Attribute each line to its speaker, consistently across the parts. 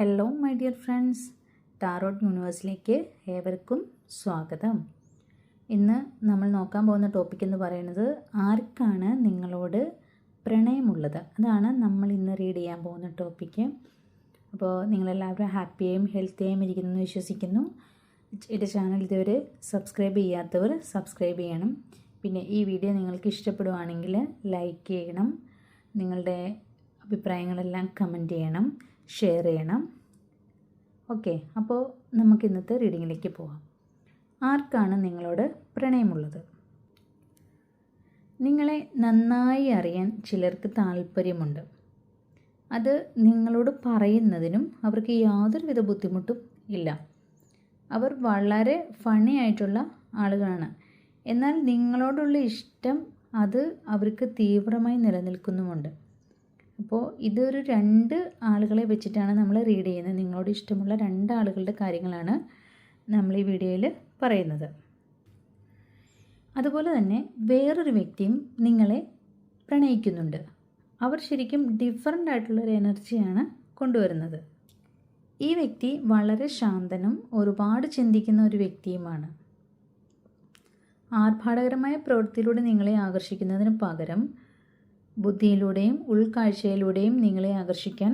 Speaker 1: Hello my dear friends tarot യൂണിവേഴ്സിലേക്ക് ഏവർക്കും സ്വാഗതം. ഇന്ന് നമ്മൾ നോക്കാൻ പോകുന്ന ടോപ്പിക് എന്ന് പറയുന്നത് ആർക്കാണ് നിങ്ങളോട് പ്രണയമുള്ളത്? അതാണ് നമ്മൾ ഇന്ന് റീഡ് ചെയ്യാൻ പോകുന്ന ടോപ്പിക്ക് അപ്പോൾ നിങ്ങളെല്ലാവരും ഹാപ്പിയായും ഹെൽത്തിയായും ഇരിക്കുന്നു എന്ന് വിശ്വസിക്കുന്നു. എന്റെ ചാനൽ ഇതുവരെ സബ്സ്ക്രൈബ് ചെയ്യാത്തവർ സബ്സ്ക്രൈബ് ചെയ്യണം. പിന്നെ ഈ വീഡിയോ നിങ്ങൾക്ക് ഇഷ്ടപ്പെടുവാണെങ്കിൽ ലൈക്ക് ചെയ്യണം. നിങ്ങളുടെ അഭിപ്രായങ്ങളെല്ലാം കമന്റ് ചെയ്യണം. ഷെയർ ചെയ്യണം. ഓക്കെ അപ്പോൾ നമുക്ക് ഇന്നത്തെ റീഡിങ്ങിലേക്ക് പോവാം. ആർക്കാണ് നിങ്ങളോട് പ്രണയമുള്ളത്? നിങ്ങളെ നന്നായി അറിയാൻ ചിലർക്ക് താല്പര്യമുണ്ട്. അത് നിങ്ങളോട് പറയുന്നതിനും അവർക്ക് യാതൊരുവിധ ബുദ്ധിമുട്ടും ഇല്ല. അവർ വളരെ ഫണി ആയിട്ടുള്ള ആളുകളാണ്. എന്നാൽ നിങ്ങളോടുള്ള ഇഷ്ടം അത് അവർക്ക് തീവ്രമായി നിലനിൽക്കുന്നുമുണ്ട്. അപ്പോൾ ഇതൊരു രണ്ട് ആളുകളെ വെച്ചിട്ടാണ് നമ്മൾ റീഡ് ചെയ്യുന്നത്. നിങ്ങളോട് ഇഷ്ടമുള്ള രണ്ട് ആളുകളുടെ കാര്യങ്ങളാണ് നമ്മൾ ഈ വീഡിയോയിൽ പറയുന്നത്. അതുപോലെ തന്നെ വേറൊരു വ്യക്തിയും നിങ്ങളെ പ്രണയിക്കുന്നുണ്ട്. അവർ ശരിക്കും ഡിഫറന്റ് ആയിട്ടുള്ളൊരു എനർജിയാണ് കൊണ്ടുവരുന്നത്. ഈ വ്യക്തി വളരെ ശാന്തനും ഒരുപാട് ചിന്തിക്കുന്ന ഒരു വ്യക്തിയുമാണ്. ആർഭാടകരമായ പ്രവൃത്തിയിലൂടെ നിങ്ങളെ ആകർഷിക്കുന്നതിന് പകരം ബുദ്ധിയിലൂടെയും ഉൾക്കാഴ്ചയിലൂടെയും നിങ്ങളെ ആകർഷിക്കാൻ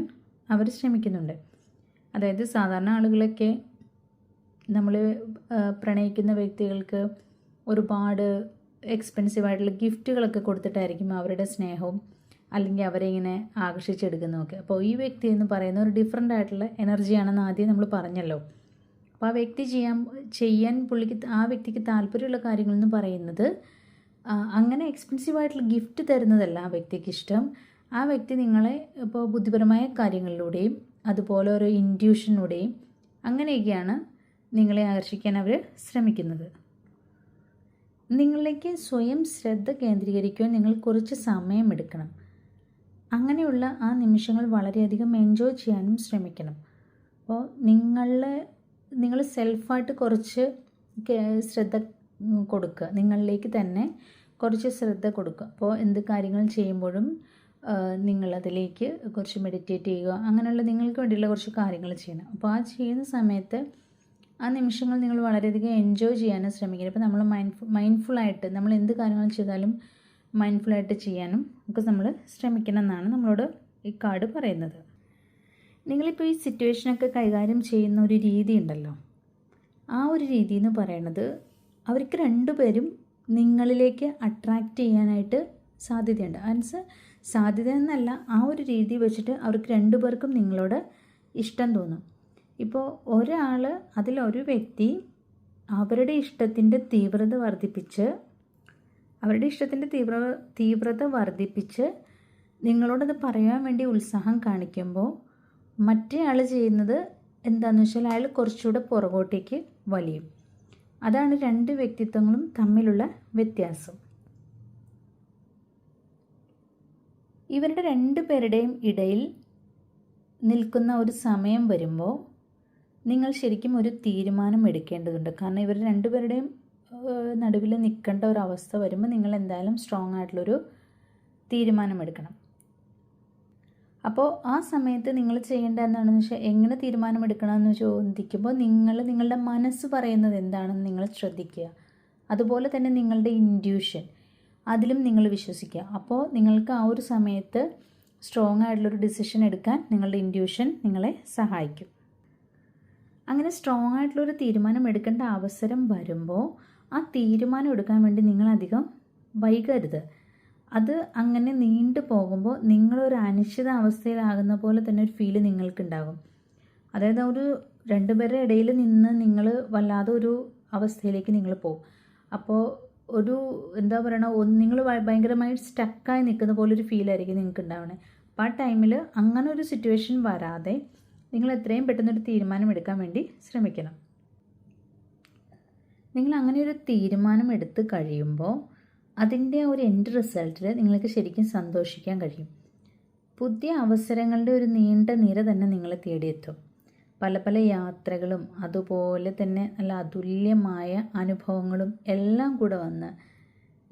Speaker 1: അവർ ശ്രമിക്കുന്നുണ്ട്. അതായത് സാധാരണ ആളുകളൊക്കെ നമ്മൾ പ്രണയിക്കുന്ന വ്യക്തികൾക്ക് ഒരുപാട് എക്സ്പെൻസീവ് ആയിട്ടുള്ള ഗിഫ്റ്റുകളൊക്കെ കൊടുത്തിട്ടായിരിക്കും അവരുടെ സ്നേഹവും അല്ലെങ്കിൽ അവരെ ഇങ്ങനെ ആകർഷിച്ചെടുക്കുന്നതൊക്കെ. അപ്പോൾ ഈ വ്യക്തി എന്ന് പറയുന്ന ഒരു ഡിഫറെന്റ് ആയിട്ടുള്ള എനർജിയാണെന്ന് ആദ്യം നമ്മൾ പറഞ്ഞല്ലോ. അപ്പോൾ ആ വ്യക്തി ചെയ്യാൻ ചെയ്യാൻ പുള്ളിക്ക് ആ വ്യക്തിക്ക് താല്പര്യമുള്ള കാര്യങ്ങളെന്ന് പറയുന്നത് അങ്ങനെ എക്സ്പെൻസീവ് ആയിട്ടുള്ള ഗിഫ്റ്റ് തരുന്നതല്ല ആ വ്യക്തിക്ക് ഇഷ്ടം. ആ വ്യക്തി നിങ്ങളെ ഇപ്പോൾ ബുദ്ധിപരമായ കാര്യങ്ങളിലൂടെയും അതുപോലെ ഒരു ഇൻഡ്യൂഷനിലൂടെയും അങ്ങനെയൊക്കെയാണ് നിങ്ങളെ ആകർഷിക്കാൻ അവർ ശ്രമിക്കുന്നത്. നിങ്ങളിലേക്ക് സ്വയം ശ്രദ്ധ കേന്ദ്രീകരിക്കുവാൻ നിങ്ങൾ കുറച്ച് സമയം എടുക്കണം. അങ്ങനെയുള്ള ആ നിമിഷങ്ങൾ വളരെയധികം എൻജോയ് ചെയ്യാനും ശ്രമിക്കണം. അപ്പോൾ നിങ്ങളെ നിങ്ങൾ സെൽഫായിട്ട് കുറച്ച് ശ്രദ്ധ കൊടുക്കുക. നിങ്ങളിലേക്ക് തന്നെ കുറച്ച് ശ്രദ്ധ കൊടുക്കുക. അപ്പോൾ എന്ത് കാര്യങ്ങൾ ചെയ്യുമ്പോഴും നിങ്ങളതിലേക്ക് കുറച്ച് മെഡിറ്റേറ്റ് ചെയ്യുക. അങ്ങനെയുള്ള നിങ്ങൾക്ക് വേണ്ടിയുള്ള കുറച്ച് കാര്യങ്ങൾ ചെയ്യണം. അപ്പോൾ ആ ചെയ്യുന്ന സമയത്ത് ആ നിമിഷങ്ങൾ നിങ്ങൾ വളരെയധികം എൻജോയ് ചെയ്യാനും ശ്രമിക്കണം. അപ്പോൾ നമ്മൾ മൈൻഡ് മൈൻഡ്ഫുള്ളായിട്ട് നമ്മൾ എന്ത് കാര്യങ്ങൾ ചെയ്താലും മൈൻഡ്ഫുള്ളായിട്ട് ചെയ്യാനും ഒക്കെ നമ്മൾ ശ്രമിക്കണം എന്നാണ് നമ്മളോട് ഈ കാർഡ് പറയുന്നത്. നിങ്ങളിപ്പോൾ ഈ സിറ്റുവേഷനൊക്കെ കൈകാര്യം ചെയ്യുന്ന ഒരു രീതി ഉണ്ടല്ലോ. ആ ഒരു രീതി എന്ന് പറയുന്നത് അവർക്ക് രണ്ടുപേരും നിങ്ങളിലേക്ക് അട്രാക്റ്റ് ചെയ്യാനായിട്ട് സാധ്യതയുണ്ട്. മീൻസ് സാധ്യത എന്നല്ല ആ ഒരു രീതി വെച്ചിട്ട് അവർക്ക് രണ്ടുപേർക്കും നിങ്ങളോട് ഇഷ്ടം തോന്നും. ഇപ്പോൾ ഒരാൾ അതിലൊരു വ്യക്തി അവരുടെ ഇഷ്ടത്തിന്റെ തീവ്രത വർദ്ധിപ്പിച്ച് അവരുടെ ഇഷ്ടത്തിന്റെ തീവ്ര തീവ്രത വർദ്ധിപ്പിച്ച് നിങ്ങളോടത് പറയാൻ വേണ്ടി ഉത്സാഹം കാണിക്കുമ്പോൾ മറ്റേ ആൾ ചെയ്യുന്നത് എന്താണെന്ന് വെച്ചാൽ അയാൾ കുറച്ചുകൂടെ പുറകോട്ടേക്ക് വലിയും. അതാണ് രണ്ട് വ്യക്തിത്വങ്ങളും തമ്മിലുള്ള വ്യത്യാസം. ഇവരുടെ രണ്ട് പേരുടെയും ഇടയിൽ നിൽക്കുന്ന ഒരു സമയം വരുമ്പോൾ നിങ്ങൾ ശരിക്കും ഒരു തീരുമാനം എടുക്കേണ്ടതുണ്ട്. കാരണം ഇവർ രണ്ടുപേരുടെയും നടുവിൽ നിൽക്കേണ്ട ഒരു അവസ്ഥ വരുമ്പോൾ നിങ്ങൾ എന്തായാലും സ്ട്രോങ് ആയിട്ടുള്ളൊരു തീരുമാനമെടുക്കണം അപ്പോൾ ആ സമയത്ത് നിങ്ങൾ ചെയ്യേണ്ട എന്താണെന്ന് വെച്ചാൽ എങ്ങനെ തീരുമാനമെടുക്കണമെന്ന് ചോദിക്കുമ്പോൾ നിങ്ങൾ നിങ്ങളുടെ മനസ്സ് പറയുന്നത് എന്താണെന്ന് നിങ്ങൾ ശ്രദ്ധിക്കുക. അതുപോലെ തന്നെ നിങ്ങളുടെ ഇൻഡ്യൂഷൻ അതിലും നിങ്ങൾ വിശ്വസിക്കുക. അപ്പോൾ നിങ്ങൾക്ക് ആ ഒരു സമയത്ത് സ്ട്രോങ് ആയിട്ടുള്ളൊരു ഡിസിഷൻ എടുക്കാൻ നിങ്ങളുടെ ഇൻഡ്യൂഷൻ നിങ്ങളെ സഹായിക്കും. അങ്ങനെ സ്ട്രോങ് ആയിട്ടുള്ളൊരു തീരുമാനം എടുക്കേണ്ട അവസരം വരുമ്പോൾ ആ തീരുമാനം എടുക്കാൻ വേണ്ടി നിങ്ങളധികം വൈകരുത്. അത് അങ്ങനെ നീണ്ടു പോകുമ്പോൾ നിങ്ങളൊരു അനിശ്ചിത അവസ്ഥയിലാകുന്ന പോലെ തന്നെ ഒരു ഫീൽ നിങ്ങൾക്കുണ്ടാകും. അതായത് ഒരു രണ്ടുപേരുടെ ഇടയിൽ നിന്ന് നിങ്ങൾ വല്ലാതെ ഒരു അവസ്ഥയിലേക്ക് നിങ്ങൾ പോകും. അപ്പോൾ ഒരു എന്താ പറയണ നിങ്ങൾ ഭയങ്കരമായി സ്റ്റക്കായി നിൽക്കുന്ന പോലെ ഒരു ഫീലായിരിക്കും നിങ്ങൾക്ക് ഉണ്ടാവണേ അപ്പോൾ ആ ടൈമിൽ അങ്ങനെ ഒരു സിറ്റുവേഷൻ വരാതെ നിങ്ങൾ എത്രയും പെട്ടെന്നൊരു തീരുമാനം എടുക്കാൻ വേണ്ടി ശ്രമിക്കണം. നിങ്ങൾ അങ്ങനെ ഒരു തീരുമാനം എടുത്ത് കഴിയുമ്പോൾ അതിന്റെ ഒരു എൻഡ് റിസൾട്ടിൽ നിങ്ങൾക്ക് ശരിക്കും സന്തോഷിക്കാൻ കഴിയും. പുതിയ അവസരങ്ങളുടെ ഒരു നീണ്ട നിര തന്നെ നിങ്ങളെ തേടിയെത്തും. പല പല യാത്രകളും അതുപോലെ തന്നെ നല്ല അതുല്യമായ അനുഭവങ്ങളും എല്ലാം കൂടെ വന്ന്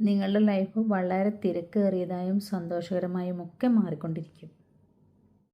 Speaker 1: നിങ്ങളുടെ ലൈഫ് വളരെ തിരക്കേറിയതായും സന്തോഷകരമായും ഒക്കെ മാറിക്കൊണ്ടിരിക്കും.